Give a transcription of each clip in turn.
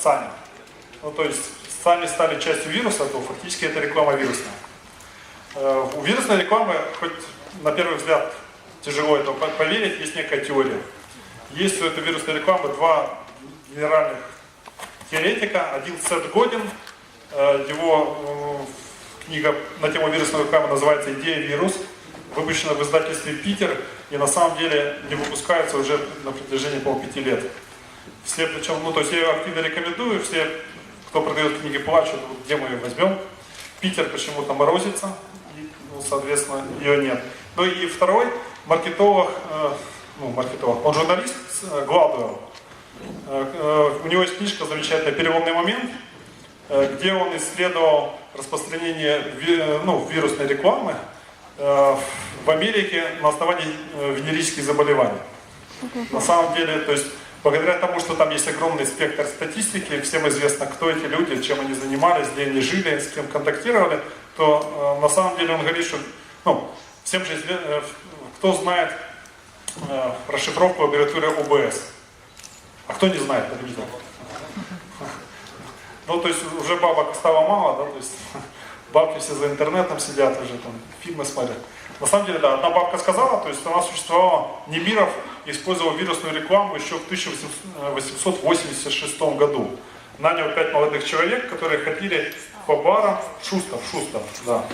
сами. Ну, то есть сами стали частью вируса, то фактически это реклама вирусная. Э, У вирусной рекламы, хоть на первый взгляд тяжело это по- поверить, есть некая теория. Есть у этой вирусной рекламы два генеральных теоретика. Один Сет Годин, э, его э, книга на тему вирусной рекламы называется «Идея вирус», выпущена в издательстве «Питер» и на самом деле не выпускается уже на протяжении полпяти лет. Все причем, ну то есть я ее активно рекомендую, все, кто продает книги, плачут, где мы ее возьмем. Питер почему-то морозится, и, ну, соответственно, ее нет. Ну и второй, маркетолог, э, ну, маркетолог, он журналист, э, Гладуэлл. Э, э, у него есть книжка замечательная «Переломный момент», э, где он исследовал распространение ви- э, ну, вирусной рекламы в Америке на основании венерических заболеваний. На самом деле, то есть, благодаря тому, что там есть огромный спектр статистики, всем известно, кто эти люди, чем они занимались, где они жили, с кем контактировали, то э, на самом деле он говорит, что, ну, всем же известно, э, кто знает э, расшифровку аббревиатуры ОБС. А кто не знает, поднимите. Ну, то есть уже бабок стало мало, да, то есть бабки все за интернетом сидят уже, там, фильмы смотрят. На самом деле, да, одна бабка сказала, то есть она существовала, Немиров использовал вирусную рекламу еще в 1886 году. Нанял пять молодых человек, которые ходили по барам, Шустов, Шустов, да,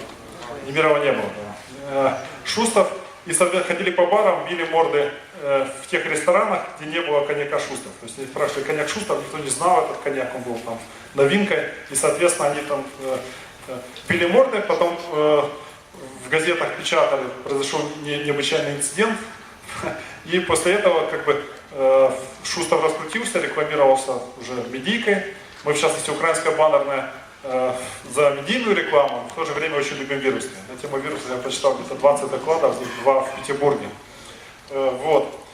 Немирова не было, да. Э, Шустов и ходили по барам, били морды э, в тех ресторанах, где не было коньяка Шустов. То есть они спрашивали коньяк Шустов, никто не знал этот коньяк, он был там новинкой. И, соответственно, они там э, били морды, потом э, в газетах печатали, произошел не- необычайный инцидент. И после этого как бы э, Шустов раскрутился, рекламировался уже медийкой. Мы, в частности, украинская баннерная э, за медийную рекламу, в то же время очень любим вирусные. На тему вируса я прочитал где-то 20 докладов, здесь два в Петербурге. Вот.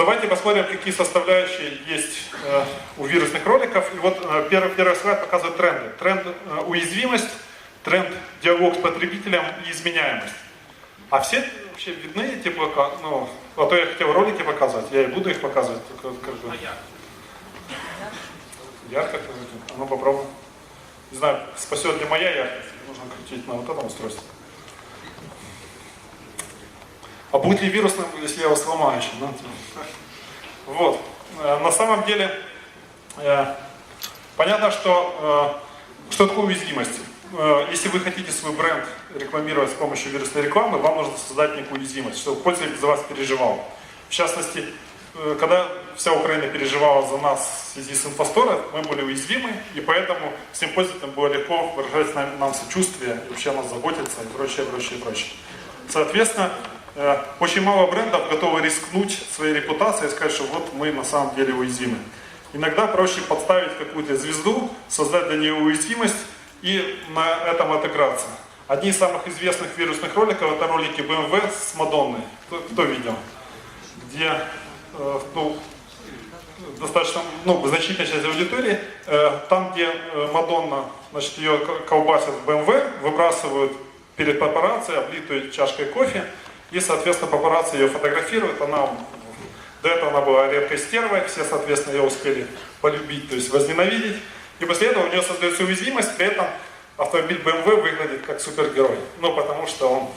Давайте посмотрим, какие составляющие есть э, у вирусных роликов. И вот э, первый, первый слайд показывает тренды. Тренд э, уязвимость, тренд диалог с потребителем и изменяемость. А все вообще видны эти блока? Ну, а то я хотел ролики показывать, я и буду их показывать. Только как бы... Ярко? как бы? А ну попробуем. Не знаю, спасет ли моя яркость, нужно крутить на вот этом устройстве. А будет ли вирусным, если я его сломаю еще? да? Вот. Э, На самом деле, э, понятно, что э, что такое уязвимость. Если вы хотите свой бренд рекламировать с помощью вирусной рекламы, вам нужно создать некую уязвимость, чтобы пользователь за вас переживал. В частности, когда вся Украина переживала за нас в связи с инфосторой, мы были уязвимы, и поэтому всем пользователям было легко выражать нам, сочувствие, и вообще нас заботиться, и прочее, прочее, прочее. Соответственно, очень мало брендов готовы рискнуть своей репутацией и сказать, что вот мы на самом деле уязвимы. Иногда проще подставить какую-то звезду, создать для нее уязвимость и на этом отыграться. Одни из самых известных вирусных роликов это ролики BMW с Мадонной. Кто, кто видел? Где э, ну, достаточно ну, значительная часть аудитории, э, там, где э, Мадонна, значит, ее колбасят в BMW, выбрасывают перед папарацци, облитую чашкой кофе, и, соответственно, папарацци ее фотографируют, она до этого она была редкой стервой, все, соответственно, ее успели полюбить, то есть возненавидеть. И после этого у нее создается уязвимость, при этом автомобиль BMW выглядит как супергерой. Ну, потому что он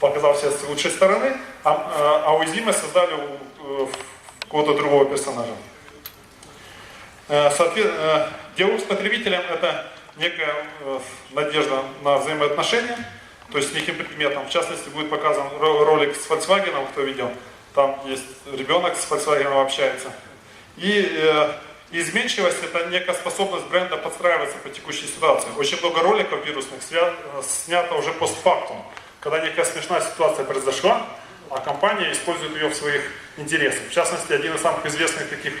показал себя с лучшей стороны, а, а- уязвимость создали у э, какого-то другого персонажа. Э, соответ- э, Диалог с потребителем – это некая э, надежда на взаимоотношения, то есть неким предметом. В частности, будет показан ро- ролик с Volkswagen, кто видел. Там есть ребенок с Volkswagen общается. И э, изменчивость – это некая способность бренда подстраиваться по текущей ситуации. Очень много роликов вирусных свя- э, снято уже постфактум, когда некая смешная ситуация произошла, а компания использует ее в своих интересах. В частности, один из самых известных таких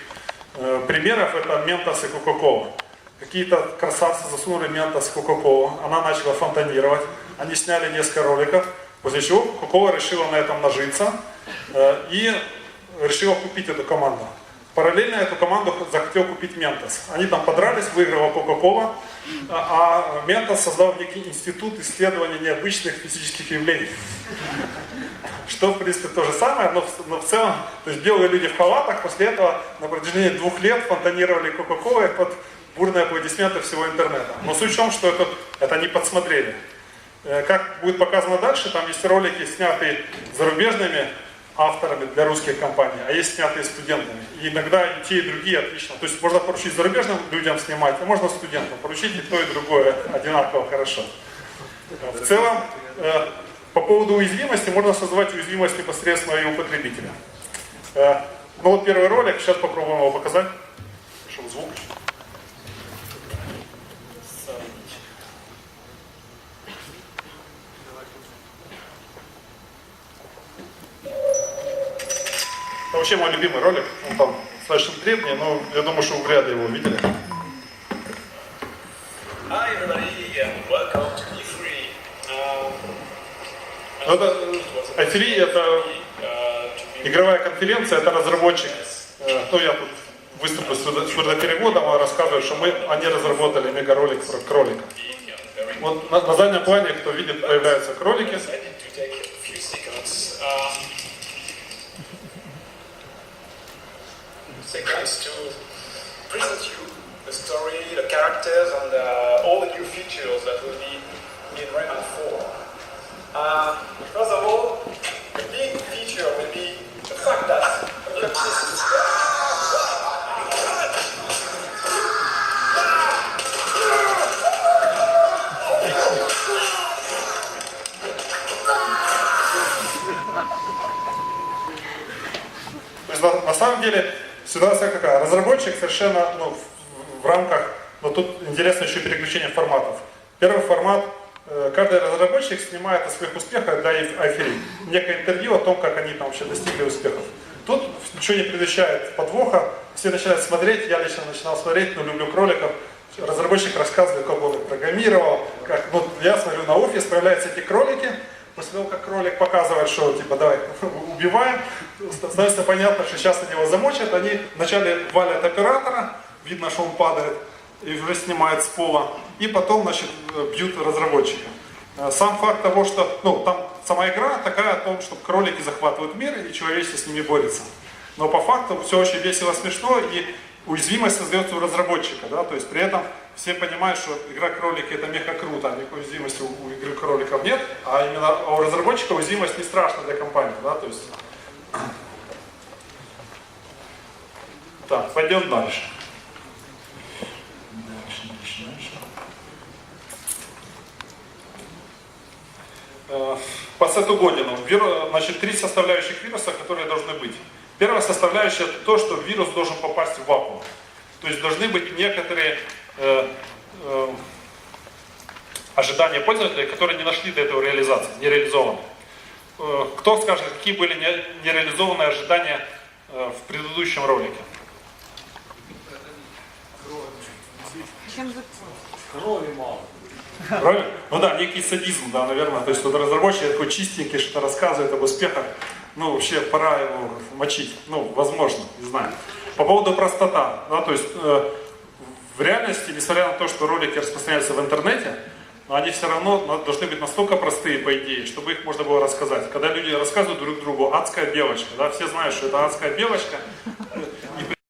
э, примеров – это Ментос и Кока-Кола. Какие-то красавцы засунули Ментос в Кока-Колу, она начала фонтанировать, они сняли несколько роликов, после чего Кока-Кола решила на этом нажиться э, и решила купить эту команду. Параллельно эту команду захотел купить Ментос. Они там подрались, выиграла Кока-Кола, а а Ментос создал некий институт исследования необычных физических явлений. что в принципе то же самое, но, в- но в целом, то есть белые люди в халатах после этого на протяжении двух лет фонтанировали Кока-Колой под бурные аплодисменты всего интернета. Но суть в том, что это, это не подсмотрели. Э, Как будет показано дальше, там есть ролики, снятые зарубежными авторами для русских компаний, а есть снятые студентами. И иногда и те, и другие отлично. То есть можно поручить зарубежным людям снимать, а можно студентам поручить и то, и другое одинаково хорошо. В целом, э, по поводу уязвимости, можно создавать уязвимость непосредственно и у потребителя. Э, Ну вот первый ролик, сейчас попробуем его показать. Чтобы звук. Вообще мой любимый ролик. Он там достаточно древний, но я думаю, что вы вряд ли его видели. Hi everybody and welcome to E3. Um, Ну, это, э, E3 это uh, игровая конференция, это разработчик. Ну, я тут выступлю с сурдопереводом, он рассказывает, что мы, они разработали мегаролик про кролика. Вот на, на заднем плане, кто видит, появляются кролики. excited to take a few seconds, uh, seconds to present you the story, the characters, and uh, all the new features that will be in Rayman 4. Uh, first of all, the big feature will be the fact that the То есть на, на самом деле ситуация какая? Разработчик совершенно ну, в, в рамках, но тут интересно еще переключение форматов. Первый формат, э, каждый разработчик снимает о своих успехах для айфери. Некое интервью о том, как они там вообще достигли успехов. Тут ничего не предвещает подвоха, все начинают смотреть, я лично начинал смотреть, но люблю кроликов. Разработчик рассказывает, как он их программировал, как, ну, я смотрю на офис, появляются эти кролики, После того, как кролик показывает, что типа давай убиваем, становится понятно, что сейчас на него замочат, они вначале валят оператора, видно, что он падает и уже снимает с пола, и потом, значит, бьют разработчика. Э, Сам факт того, что, ну, там сама игра такая о том, что кролики захватывают мир и человечество с ними борется. Но по факту все очень весело, смешно, и уязвимость создается у разработчика, да, то есть при этом все понимают, что игра кролики это мега круто, а никакой уязвимости у, у игры кроликов нет, а именно у разработчика уязвимость не страшна для компании, да, то есть. Так, пойдем дальше. Дальше, дальше, дальше. Э, По сету Годину. Значит, три составляющих вируса, которые должны быть. Первая составляющая это то, что вирус должен попасть в вакуум. То есть должны быть некоторые э, э, ожидания пользователей, которые не нашли до этого реализации, не реализованы. Э, кто скажет, какие были не- нереализованные ожидания э, в предыдущем ролике? Крови мало. Правильно? Ну да, некий садизм, да, наверное. То есть вот разработчик такой чистенький, что рассказывает об успехах. Ну, вообще, пора его мочить. Ну, возможно, не знаю. По поводу простота, да, то есть э, в реальности, несмотря на то, что ролики распространяются в интернете, они все равно должны быть настолько простые, по идее, чтобы их можно было рассказать. Когда люди рассказывают друг другу «адская белочка», да, все знают, что это адская белочка,